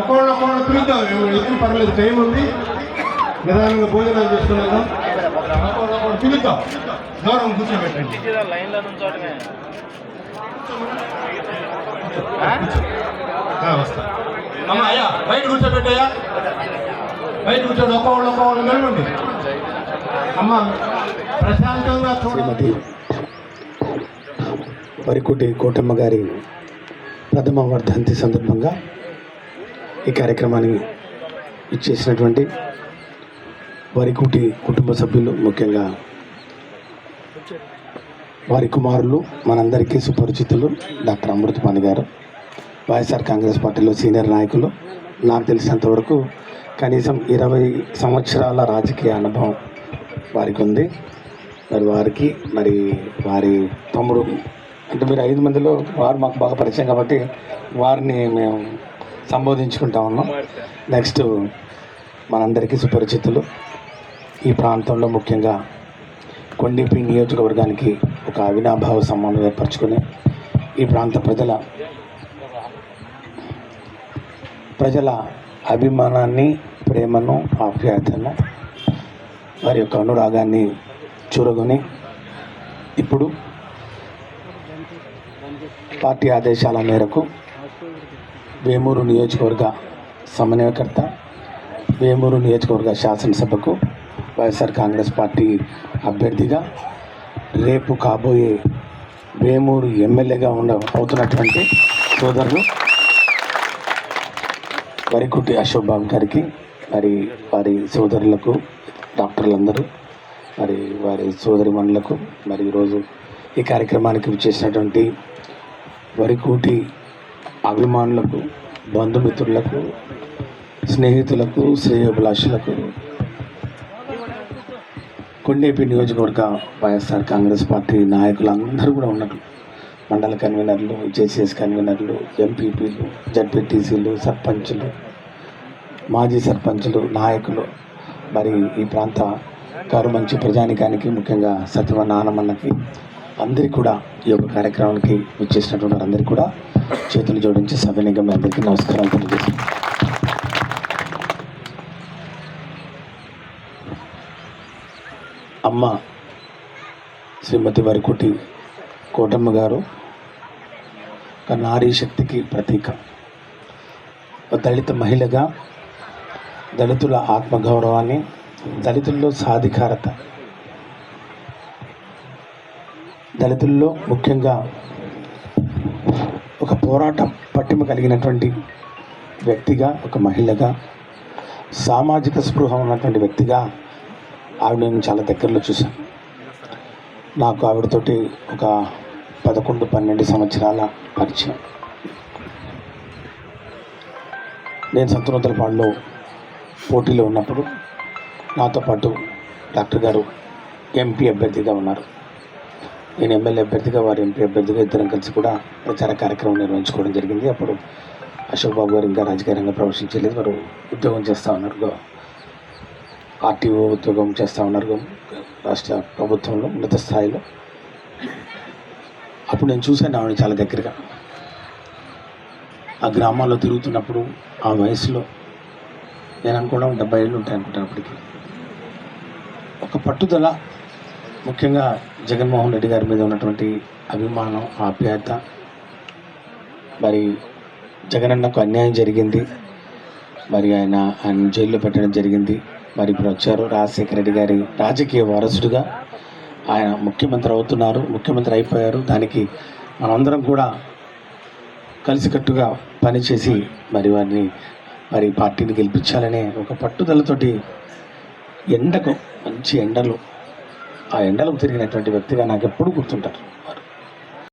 ఒకళ్ళు ఒకళ్ళు పిలుద్దాం ఎదురు పర్లేదు టైం ఉంది. నిదానంగా భోజనాలు చేసుకున్నాం ఒకళ్ళు ఒకళ్ళు పిలుద్దాం దూరం కూర్చోబెట్టండి. వస్తా. అమ్మా అయ్యా బయట కూర్చోబెట్టయ్యా బయట కూర్చోండి ఒక్కొక్కళ్ళు ఒక్కొక్కళ్ళు నిలవండి అమ్మా ప్రశాంతంగా చూడండి. వరికుటి కోటమ్మ గారి ప్రథమ వర్ధంతి సందర్భంగా ఈ కార్యక్రమాన్ని ఇచ్చేసినటువంటి వరికుటి కుటుంబ సభ్యులు ముఖ్యంగా వారి కుమారులు మనందరికీ సుపరిచితులు డాక్టర్ అమృతపాణి గారు వైఎస్ఆర్ కాంగ్రెస్ పార్టీలో సీనియర్ నాయకులు. నాకు తెలిసినంతవరకు కనీసం ఇరవై సంవత్సరాల రాజకీయ అనుభవం వారికి ఉంది. మరి వారికి మరి వారి తమ్ముడు అంటే మీరు ఐదు మందిలో వారు మాకు బాగా పరిచయం కాబట్టి వారిని మేము సంబోధించుకుంటా ఉన్నాం. నెక్స్ట్ మనందరికీ సుపరిచితులు. ఈ ప్రాంతంలో ముఖ్యంగా కొండిపి నియోజకవర్గానికి ఒక అవినాభావ సంబంధం ఏర్పరచుకొని ఈ ప్రాంత ప్రజల ప్రజల అభిమానాన్ని ప్రేమను ఆప్యాయతను వారి యొక్క అనురాగాన్ని చూరగొని ఇప్పుడు పార్టీ ఆదేశాల మేరకు వేమూరు నియోజకవర్గ సమన్వయకర్త వేమూరు నియోజకవర్గ శాసనసభకు వైఎస్ఆర్ కాంగ్రెస్ పార్టీ అభ్యర్థిగా రేపు కాబోయే వేమూరు ఎమ్మెల్యేగా ఉండ అవుతున్నటువంటి సోదరులు వరికుట్టి అశోక్ బాబు గారికి మరి వారి సోదరులకు డాక్టర్లందరూ మరి వారి సోదరి మనులకు మరి ఈరోజు ఈ కార్యక్రమానికి చేసినటువంటి వరికూటి అభిమానులకు బంధుమిత్రులకు స్నేహితులకు శ్రేయోభిలాషులకు కొండేపి నియోజకవర్గ వైఎస్ఆర్ కాంగ్రెస్ పార్టీ నాయకులు అందరూ కూడా ఉన్నారు మండల కన్వీనర్లు జేసీఎస్ కన్వీనర్లు ఎంపీపీలు జడ్పీటీసీలు సర్పంచులు మాజీ సర్పంచులు నాయకులు మరి ఈ ప్రాంత గారు మంచి ప్రజానికానికి ముఖ్యంగా సత్యవ నానమ్మన్నకి అందరికీ కూడా ఈ యొక్క కార్యక్రమానికి వచ్చేసినటువంటి వారందరికీ కూడా చేతులు జోడించి సవినీయంగా మీ అందరికీ నమస్కారాలు తెలియజేస్తున్నాను. అమ్మ శ్రీమతి వరకుటి కోటమ్మ గారు ఒక నారీ శక్తికి ప్రతీక. దళిత మహిళగా దళితుల ఆత్మగౌరవాన్ని దళితుల్లో సాధికారత దళితుల్లో ముఖ్యంగా ఒక పోరాట పట్టిమ కలిగినటువంటి వ్యక్తిగా ఒక మహిళగా సామాజిక స్పృహ ఉన్నటువంటి వ్యక్తిగా ఆవిడ నేను చాలా దగ్గరలో చూశాను. నాకు ఆవిడతోటి ఒక పదకొండు పన్నెండు సంవత్సరాల పరిచయం. నేను సంతనోత్తరపాడులో పోటీలో ఉన్నప్పుడు నాతో పాటు డాక్టర్ గారు ఎంపీ అభ్యర్థిగా ఉన్నారు. నేను ఎమ్మెల్యే అభ్యర్థిగా వారు ఎంపీ అభ్యర్థిగా ఇద్దరం కలిసి కూడా ప్రచార కార్యక్రమం నిర్వహించుకోవడం జరిగింది. అప్పుడు అశోక్ బాబు గారు ఇంకా రాజకీయంగా ప్రవేశించలేదు వారు ఉద్యోగం చేస్తూ ఉన్నారు. ఆర్టీఓ ఉద్యోగం చేస్తూ ఉన్నారు. రాష్ట్ర ప్రభుత్వంలో ఉన్నత స్థాయిలో. అప్పుడు నేను చూశాను ఆవిడ చాలా దగ్గరగా. ఆ గ్రామాల్లో తిరుగుతున్నప్పుడు ఆ వయసులో నేను అనుకోవడం డెబ్బై ఏళ్ళు ఉంటాయి అనుకుంటాను అప్పటికి. ఒక పట్టుదల ముఖ్యంగా జగన్మోహన్ రెడ్డి గారి మీద ఉన్నటువంటి అభిమానం ఆప్యాయత. మరి జగనన్నకు అన్యాయం జరిగింది. మరి ఆయన ఆయన జైల్లో పెట్టడం జరిగింది. మరి ఇప్పుడు వచ్చారు రాజశేఖర రెడ్డి గారి రాజకీయ వారసుడిగా. ఆయన ముఖ్యమంత్రి అవుతున్నారు ముఖ్యమంత్రి అయిపోయారు. దానికి మనందరం కూడా కలిసికట్టుగా పనిచేసి మరి వారిని మరి పార్టీని గెలిపించాలనే ఒక పట్టుదలతోటి ఎండకు మంచి ఎండలు ఆ ఎండలకు తిరిగినటువంటి వ్యక్తిగా నాకు ఎప్పుడు గుర్తుంటారు. వారు